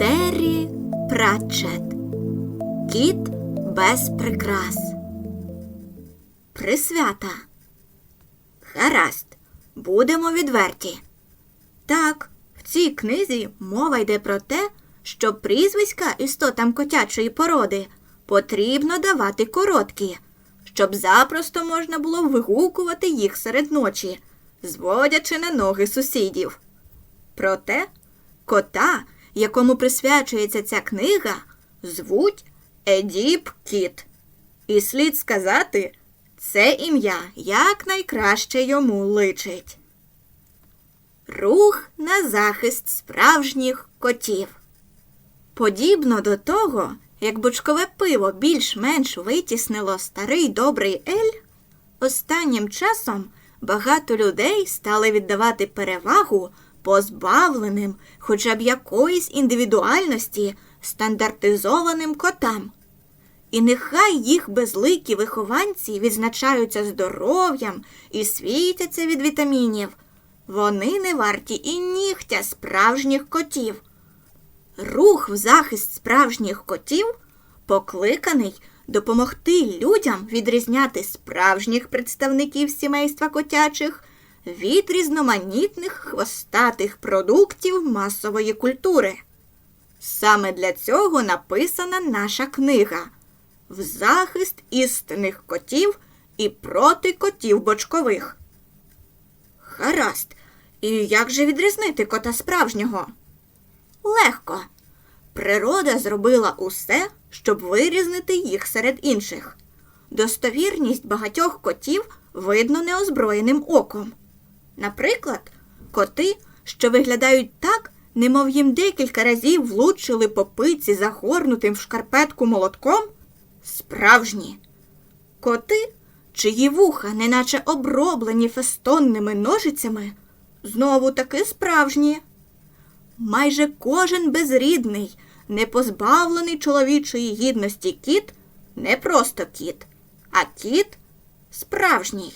Террі Пратчет. Кіт без прикрас. Присвята. Гаразд, будемо відверті. Так, в цій книзі мова йде про те, що прізвиська істотам котячої породи потрібно давати короткі, щоб запросто можна було вигукувати їх серед ночі, зводячи на ноги сусідів. Проте кота, якому присвячується ця книга, звуть Едіп Кіт. І слід сказати, це ім'я якнайкраще йому личить. Рух на захист справжніх котів. Подібно до того, як бочкове пиво більш-менш витіснило старий добрий ель, останнім часом багато людей стали віддавати перевагу позбавленим хоча б якоїсь індивідуальності стандартизованим котам. І нехай їх безликі вихованці відзначаються здоров'ям і світяться від вітамінів. Вони не варті і нігтя справжніх котів. Рух в захист справжніх котів покликаний допомогти людям відрізняти справжніх представників сімейства котячих від різноманітних хвостатих продуктів масової культури. Саме для цього написана наша книга в захист істинних котів і проти котів бочкових. Гаразд. І як же відрізнити кота справжнього? Легко. Природа зробила усе, щоб вирізнити їх серед інших. Достовірність багатьох котів видно неозброєним оком. Наприклад, коти, що виглядають так, немов їм декілька разів влучили по пиці загорнутим в шкарпетку молотком, справжні. Коти, чиї вуха, неначе оброблені фестонними ножицями, знову таки справжні. Майже кожен безрідний, не позбавлений чоловічої гідності кіт не просто кіт, а кіт справжній.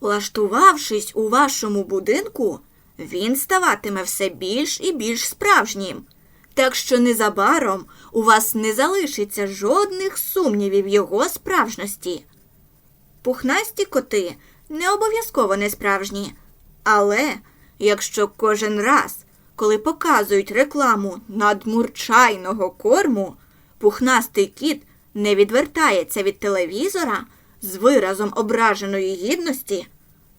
Влаштувавшись у вашому будинку, він ставатиме все більш і більш справжнім. Так що незабаром у вас не залишиться жодних сумнівів його справжності. Пухнасті коти не обов'язково не справжні, але якщо кожен раз, коли показують рекламу надмурчайного корму, пухнастий кіт не відвертається від телевізора з виразом ображеної гідності,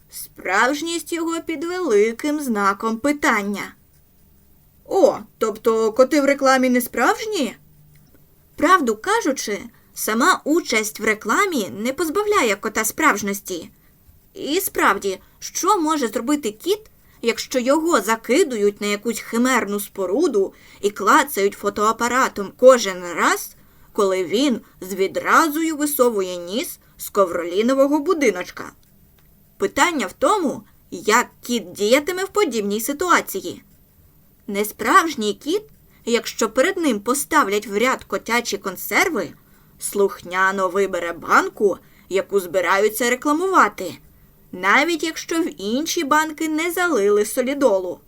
справжність його під великим знаком питання. О, тобто коти в рекламі не справжні? Правду кажучи, сама участь в рекламі не позбавляє кота справжності. І справді, що може зробити кіт, якщо його закидують на якусь химерну споруду і клацають фотоапаратом кожен раз, коли він з відразою висовує ніс з ковролінового будиночка? Питання в тому, як кіт діятиме в подібній ситуації. Несправжній кіт, якщо перед ним поставлять в ряд котячі консерви, слухняно вибере банку, яку збираються рекламувати, навіть якщо в інші банки не залили солідолу.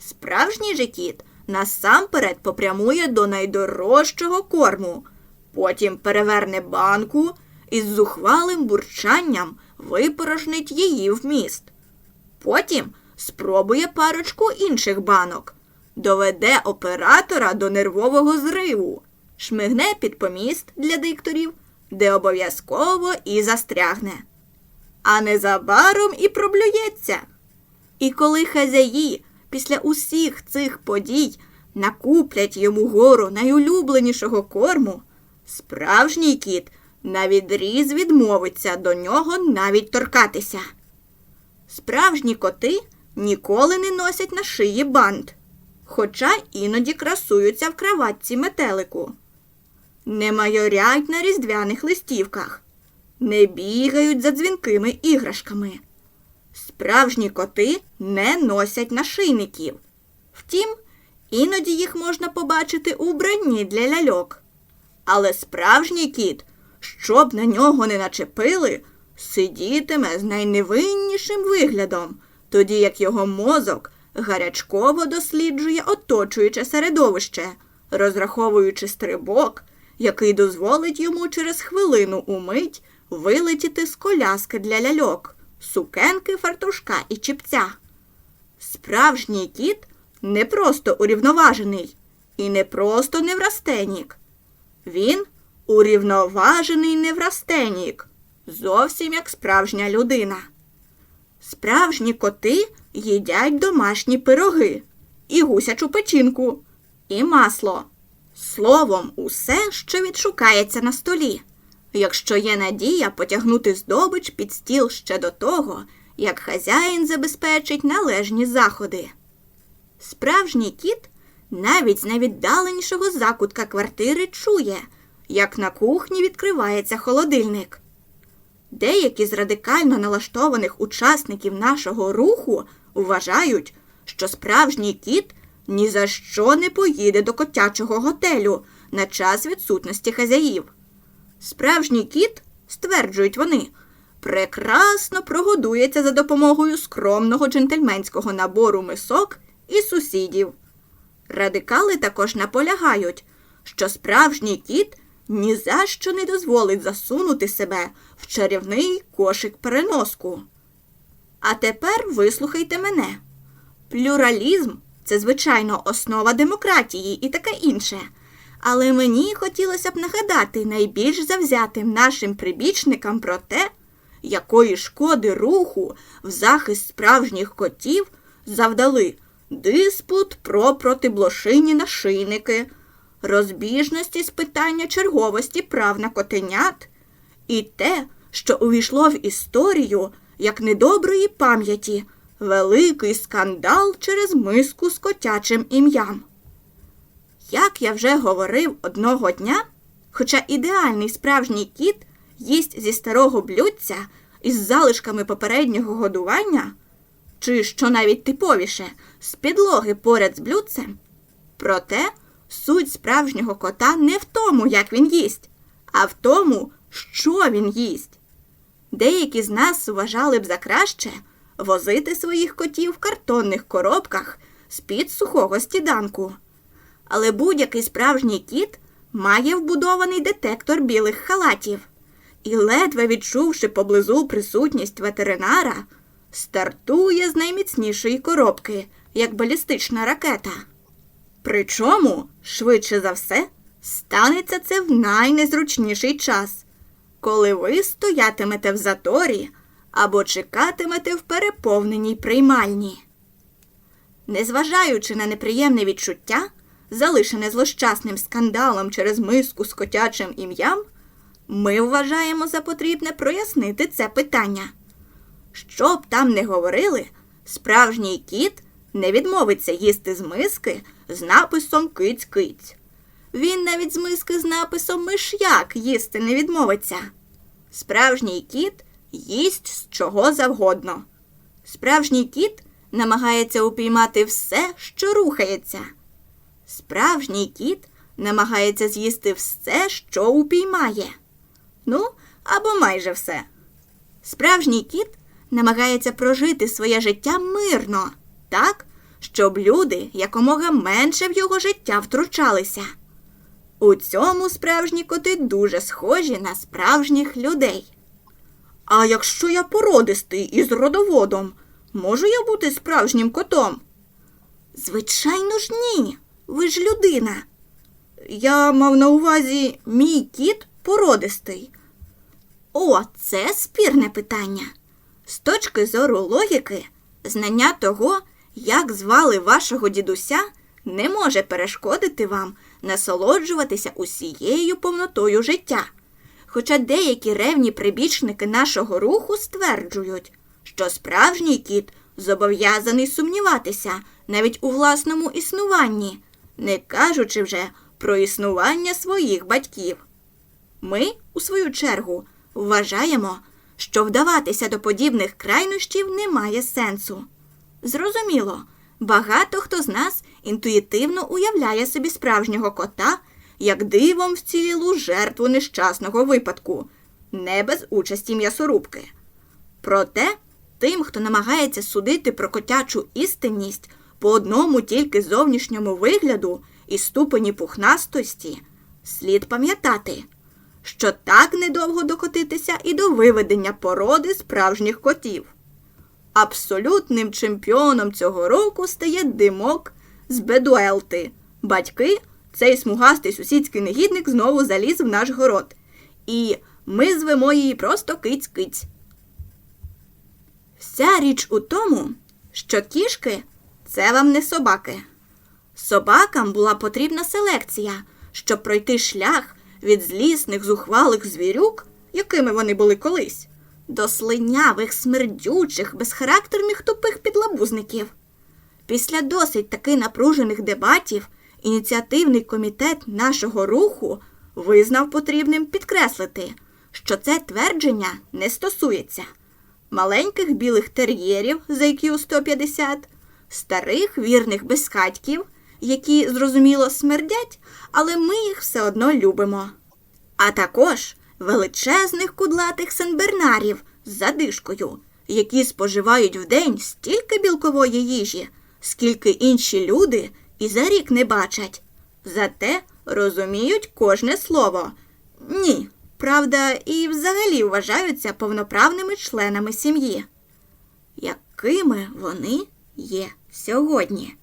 Справжній же кіт насамперед попрямує до найдорожчого корму, потім переверне банку і з зухвалим бурчанням випорожнить її вміст. Потім спробує парочку інших банок, доведе оператора до нервового зриву, шмигне під поміст для дикторів, де обов'язково і застрягне. А незабаром і проблюється. І коли хазяї після усіх цих подій накуплять йому гору найулюбленішого корму, справжній кіт на відріз відмовиться до нього навіть торкатися. Справжні коти ніколи не носять на шиї бант, хоча іноді красуються в краватці метелику. Не майорять на різдвяних листівках, не бігають за дзвінкими іграшками. Справжні коти не носять нашийників. Втім, іноді їх можна побачити у вбранні для ляльок. Але справжній кіт, щоб на нього не начепили, сидітиме з найневиннішим виглядом, тоді як його мозок гарячково досліджує оточуюче середовище, розраховуючи стрибок, який дозволить йому через хвилину умить вилетіти з коляски для ляльок, сукенки, фартушка і чіпця. Справжній кіт не просто урівноважений і не просто неврастенік. Він урівноважений неврастенік, зовсім як справжня людина. Справжні коти їдять домашні пироги, і гусячу печінку, і масло. Словом, усе, що відшукається на столі, якщо є надія потягнути здобич під стіл ще до того, як хазяїн забезпечить належні заходи. Справжній кіт навіть з найвіддаленішого закутка квартири чує, як на кухні відкривається холодильник. Деякі з радикально налаштованих учасників нашого руху вважають, що справжній кіт ні за що не поїде до котячого готелю на час відсутності хазяїв. Справжній кіт, стверджують вони, прекрасно прогодується за допомогою скромного джентльменського набору мисок і сусідів. Радикали також наполягають, що справжній кіт ні за що не дозволить засунути себе в чарівний кошик переноску. А тепер вислухайте мене. Плюралізм це, звичайно, основа демократії і таке інше. Але мені хотілося б нагадати найбільш завзятим нашим прибічникам про те, якої шкоди руху в захист справжніх котів завдали диспут про протиблошині нашийники, розбіжності з питання черговості прав на котенят і те, що увійшло в історію як недоброї пам'яті великий скандал через миску з котячим ім'ям. Як я вже говорив одного дня, хоча ідеальний справжній кіт їсть зі старого блюдця із залишками попереднього годування, чи, що навіть типовіше, з підлоги поряд з блюдцем, проте суть справжнього кота не в тому, як він їсть, а в тому, що він їсть. Деякі з нас вважали б за краще возити своїх котів в картонних коробках з-під сухого стіданку. Але будь-який справжній кіт має вбудований детектор білих халатів і, ледве відчувши поблизу присутність ветеринара, стартує з найміцнішої коробки, як балістична ракета. Причому, швидше за все, станеться це в найнезручніший час, коли ви стоятимете в заторі або чекатимете в переповненій приймальні. Незважаючи на неприємне відчуття, залишене злощасним скандалом через миску з котячим ім'ям, ми вважаємо за потрібне прояснити це питання. Що б там не говорили, справжній кіт не відмовиться їсти з миски з написом киць-киць. Він навіть з миски з написом миш'як їсти не відмовиться. Справжній кіт їсть з чого завгодно. Справжній кіт намагається упіймати все, що рухається. Справжній кіт намагається з'їсти все, що упіймає. Ну, або майже все. Справжній кіт намагається прожити своє життя мирно, так, щоб люди якомога менше в його життя втручалися. У цьому справжні коти дуже схожі на справжніх людей. А якщо я породистий і з родоводом, можу я бути справжнім котом? Звичайно ж, ні. Ви ж людина. Я мав на увазі мій кіт породистий. О, це спірне питання. З точки зору логіки, знання того, як звали вашого дідуся, не може перешкодити вам насолоджуватися усією повнотою життя. Хоча деякі ревні прибічники нашого руху стверджують, що справжній кіт зобов'язаний сумніватися навіть у власному існуванні, не кажучи вже про існування своїх батьків. Ми, у свою чергу, вважаємо, що вдаватися до подібних крайнощів немає сенсу. Зрозуміло, багато хто з нас інтуїтивно уявляє собі справжнього кота як дивом вцілілу жертву нещасного випадку, не без участі м'ясорубки. Проте тим, хто намагається судити про котячу істинність, по одному тільки зовнішньому вигляду і ступені пухнастості, слід пам'ятати, що так недовго докотитися і до виведення породи справжніх котів. Абсолютним чемпіоном цього року стає димок з Бедуелти. Батьки, цей смугастий сусідський негідник знову заліз в наш город. І ми звемо її просто киць-киць. Вся річ у тому, що кішки це вам не собаки. Собакам була потрібна селекція, щоб пройти шлях від злісних зухвалих звірюк, якими вони були колись, до слинявих, смердючих, безхарактерних тупих підлабузників. Після досить таки напружених дебатів ініціативний комітет нашого руху визнав потрібним підкреслити, що це твердження не стосується маленьких білих тер'єрів за IQ 150, старих вірних безхатьків, які, зрозуміло, смердять, але ми їх все одно любимо. А також величезних кудлатих сенбернарів з задишкою, які споживають вдень стільки білкової їжі, скільки інші люди і за рік не бачать. Зате розуміють кожне слово. Ні, правда, і взагалі вважаються повноправними членами сім'ї. Якими вони є сьогодні?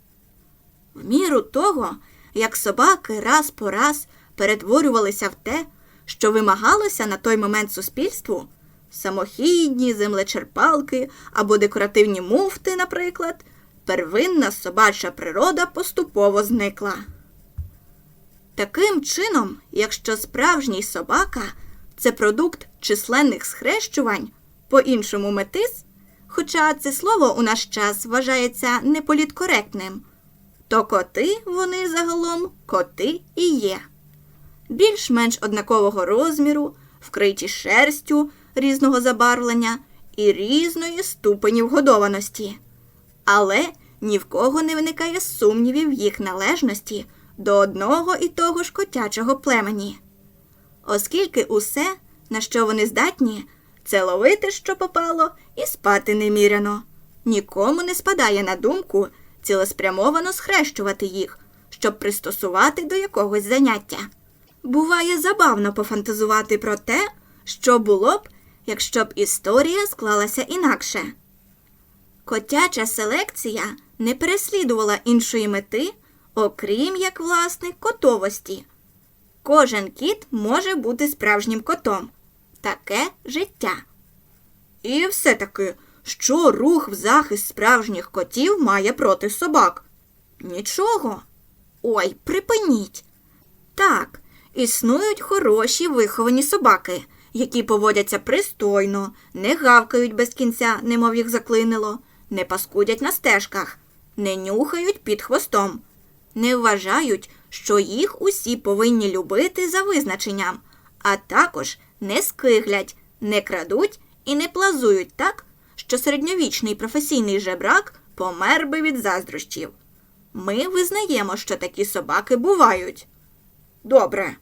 В міру того, як собаки раз по раз перетворювалися в те, що вимагалося на той момент суспільству, самохідні землечерпалки або декоративні муфти, наприклад, первинна собача природа поступово зникла. Таким чином, якщо справжній собака це продукт численних схрещувань, по-іншому метис, хоча це слово у наш час вважається неполіткоректним, то коти вони загалом коти і є. Більш-менш однакового розміру, вкриті шерстю різного забарвлення і різної ступені вгодованості. Але ні в кого не виникає сумнівів їх належності до одного і того ж котячого племені. Оскільки усе, на що вони здатні, це ловити, що попало, і спати неміряно. Нікому не спадає на думку цілеспрямовано схрещувати їх, щоб пристосувати до якогось заняття. Буває забавно пофантазувати про те, що було б, якщо б історія склалася інакше. Котяча селекція не переслідувала іншої мети, окрім як власне котовості. Кожен кіт може бути справжнім котом. Таке життя. І все-таки, що рух в захист справжніх котів має проти собак? Нічого. Ой, припиніть. Так, існують хороші виховані собаки, які поводяться пристойно, не гавкають без кінця, немов їх заклинило, не паскудять на стежках, не нюхають під хвостом, не вважають, що їх усі повинні любити за визначенням, а також не скиглять, не крадуть і не плазують так, що середньовічний професійний жебрак помер би від заздрощів. Ми визнаємо, що такі собаки бувають. Добре.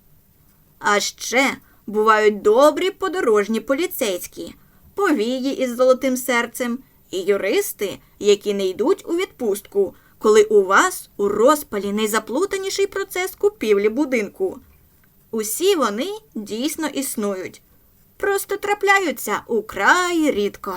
А ще бувають добрі подорожні поліцейські, повії із золотим серцем і юристи, які не йдуть у відпустку, коли у вас у розпалі найзаплутаніший процес купівлі будинку. Усі вони дійсно існують, просто трапляються украй рідко.